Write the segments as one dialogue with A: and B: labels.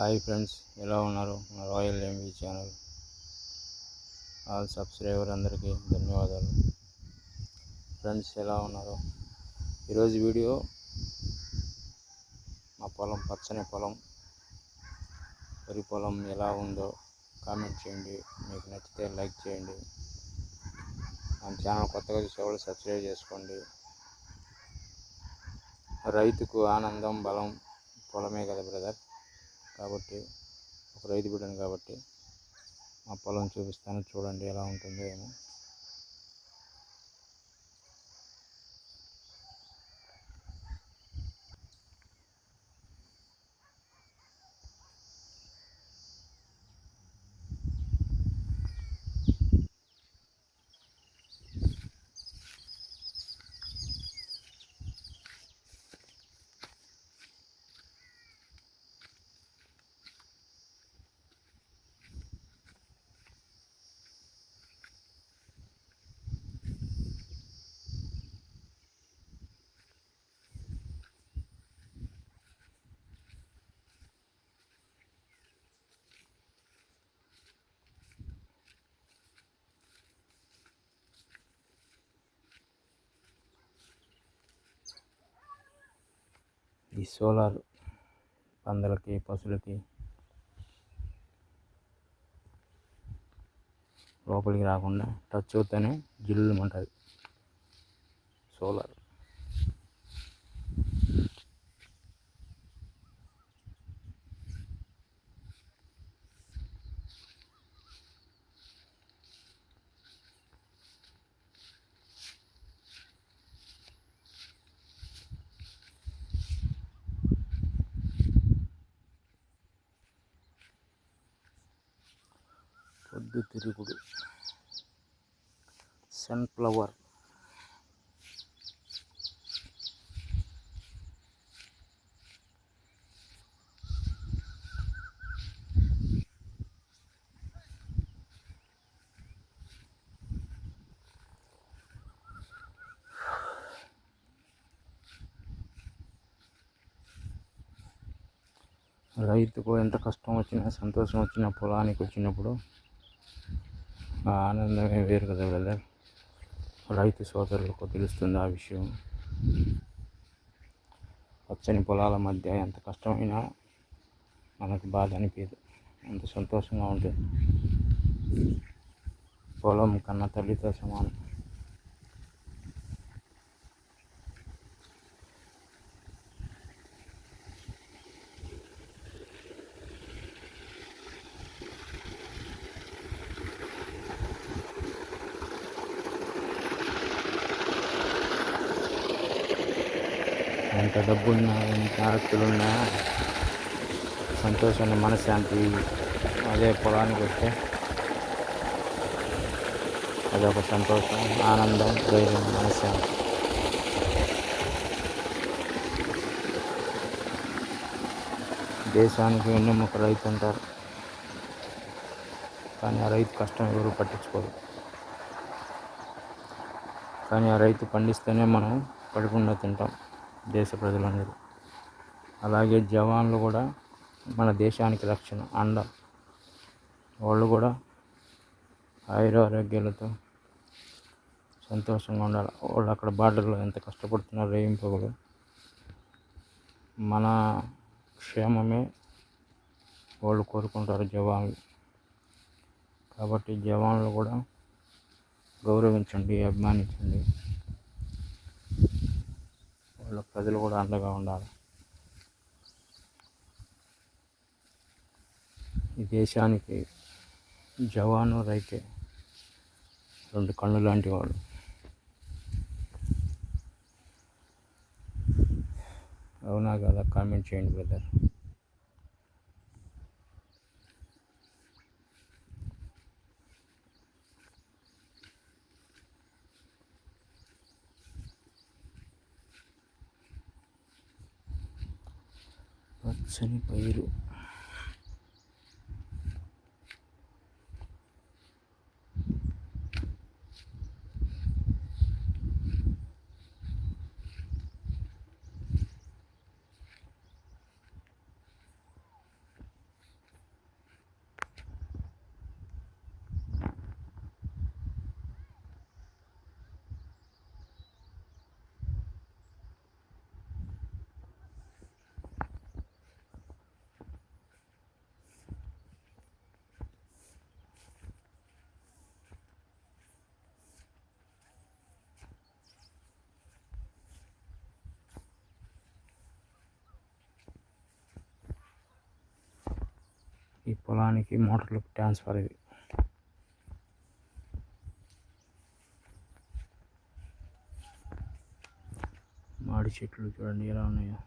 A: Hi friends ఎలా ఉన్నారు? మా royal MV channel. All subscriber అందరికీ ధన్యవాదాలు. ఫ్రెండ్స్ ఎలా ఉన్నారు? ఈరోజు వీడియో మా పొలం పచ్చని పొలం వరి పొలం ఎలా ఉందో కామెంట్ చేయండి. మీకు నచ్చితే లైక్ చేయండి. మన ఛానల్ కొత్తగా చూసేవాళ్ళు సబ్స్క్రైబ్ చేసుకోండి. రైతుకు ఆనందం బలం పొలమే కదా బ్రదర్? కాబట్టి ఒక రైతు బిడ్డను కాబట్టి మా పొలం చూపిస్తాను. చూడండి ఎలా ఉంటుందో ఏమో. ఈ సోలార్ పందులకి పశువులకి లోపలికి రాకుండా టచ్ అవుతానే జిల్లు ఉంటుంది సోలార్ పొద్దుతిరుగుడు సన్ఫ్లవర్. రైతుకు ఎంత కష్టం వచ్చినా సంతోషం వచ్చినా పొలానికి వచ్చినప్పుడు ఆ ఆనందమే వేరు కదా బ్రదర్. రైతు సోదరులకు తెలుస్తుంది ఆ విషయం. పచ్చని పొలాల మధ్య ఎంత కష్టమైనా మనకు బాధ అనిపించదు అంత సంతోషంగా ఉంటుంది. పొలం కన్న తల్లితో సమానం. ఎంత డబ్బున్నా ఎంత ఆస్తులున్నా సంతోషాన్ని మనశ్శాంతి అదే పొలానికి వస్తే అదొక సంతోషం ఆనందం ధైర్యం మనశ్శాంతి. దేశానికి వెన్నెముక రైతు అంటారు. కానీ ఆ రైతు కష్టం ఎవరు పట్టించుకోరు. కానీ ఆ రైతు పండిస్తేనే మనం కడుపుండా తింటాం. దేశ ప్రజలందరూ. అలాగే జవాన్లు కూడా మన దేశానికి రక్షణ అండ. వాళ్ళు కూడా ఆయురారోగ్యాలతో సంతోషంగా ఉండాలి. వాళ్ళు అక్కడ బార్డర్లో ఎంత కష్టపడుతున్నారు రేయింపగలు మన క్షేమమే వాళ్ళు కోరుకుంటారు జవాన్లు. కాబట్టి జవాన్లు కూడా గౌరవించండి అభిమానించండి. వాళ్ళ ప్రజలు కూడా అండగా ఉండాలి. ఈ దేశానికి జవాను రైతే రెండు కళ్ళు లాంటి వాడు. అవునా కదా? కామెంట్ చేయండి బ్రదర్. పచ్చని పైరు ఈ పొలానికి మోటార్లు ట్రాన్స్ఫర్ ఇది మాడి చెట్లు చూడండి ఎలా ఉన్నాయో.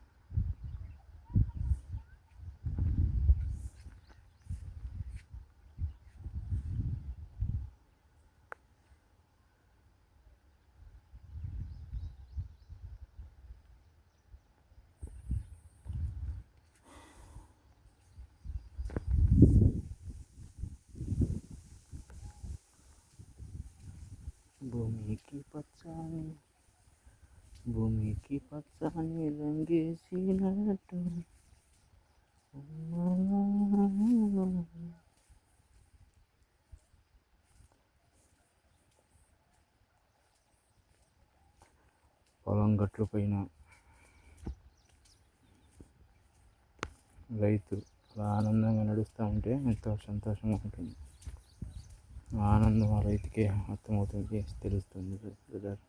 A: భూమికి పచ్చని భూమికి పచ్చని రంగేసినట్టు పొలం గట్లు పైన రైతు అలా ఆనందంగా నడుస్తూ ఉంటే ఎంతో సంతోషంగా ఉంటుంది. ఆనందం ఆ రైతుకే అర్థమవుతుంది తెలుస్తుంది బ్రదర్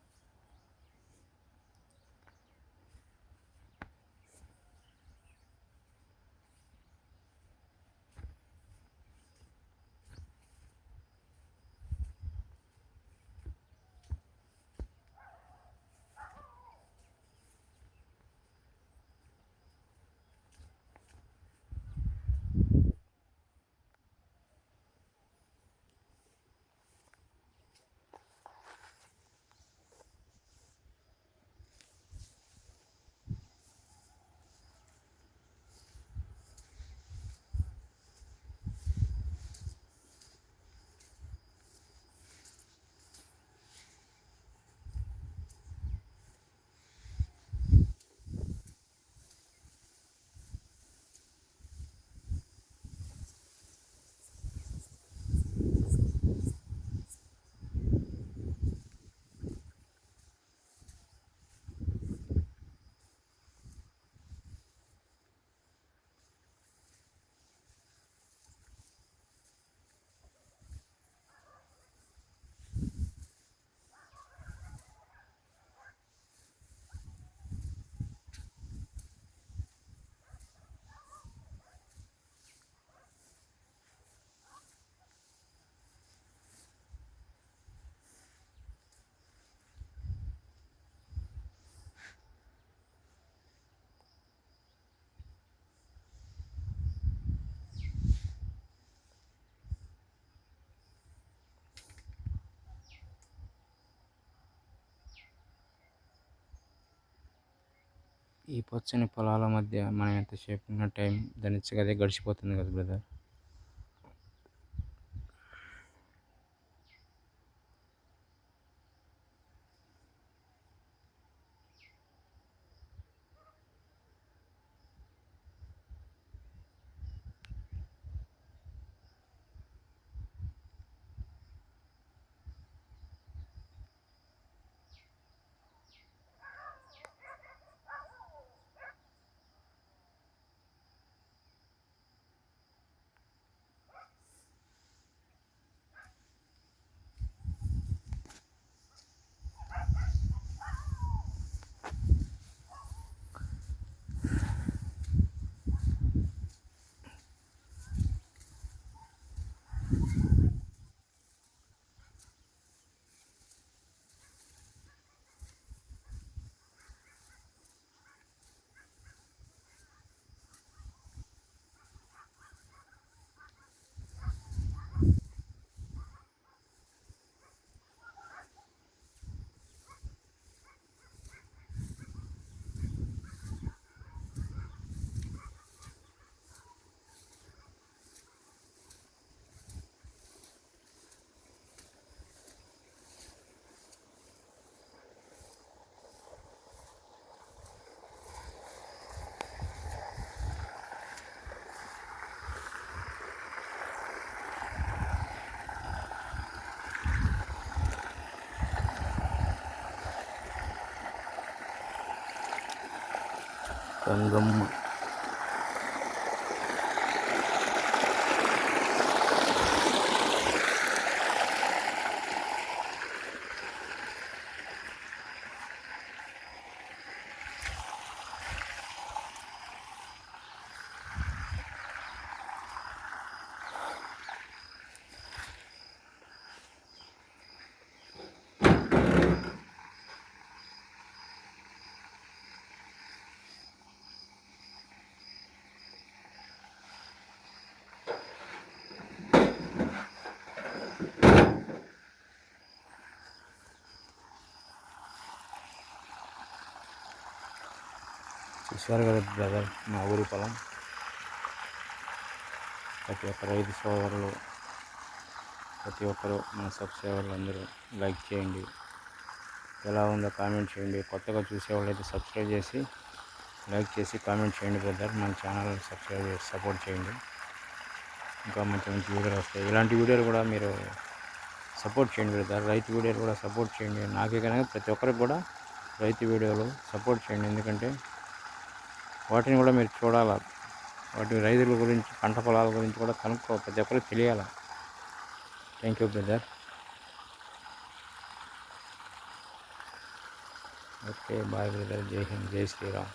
A: ఈ పచ్చని పొలాల మధ్య మనం ఎంతసేపు ఉన్న టైం దాని గడిచిపోతుంది కదా బ్రదర్? 啷个么？చూశారు కదా బ్రదర్ మా ఊరి పొలం. ప్రతి ఒక్క రైతు సోదరులు ప్రతి ఒక్కరు మన సబ్స్క్రైబర్లు అందరూ లైక్ చేయండి. ఎలా ఉందో కామెంట్ చేయండి. కొత్తగా చూసేవాళ్ళు అయితే సబ్స్క్రైబ్ చేసి లైక్ చేసి కామెంట్ చేయండి బ్రదర్. మన ఛానల్ సబ్స్క్రైబ్ చేసి సపోర్ట్ చేయండి. ఇంకా మంచి మంచి వీడియోలు వస్తాయి. ఇలాంటి వీడియోలు కూడా మీరు సపోర్ట్ చేయండి బ్రదర్. రైతు వీడియోలు కూడా సపోర్ట్ చేయండి. నాకే కనుక ప్రతి ఒక్కరికి కూడా రైతు వీడియోలు సపోర్ట్ చేయండి. ఎందుకంటే వాటిని కూడా మీరు చూడాలి? వాటి రైతుల గురించి పంట పొలాల గురించి కూడా కనుక్కో ప్రతి ఒక్కరికి తెలియాలా? Thank you brother okay bye brother జై హింద్ జై శ్రీరామ్.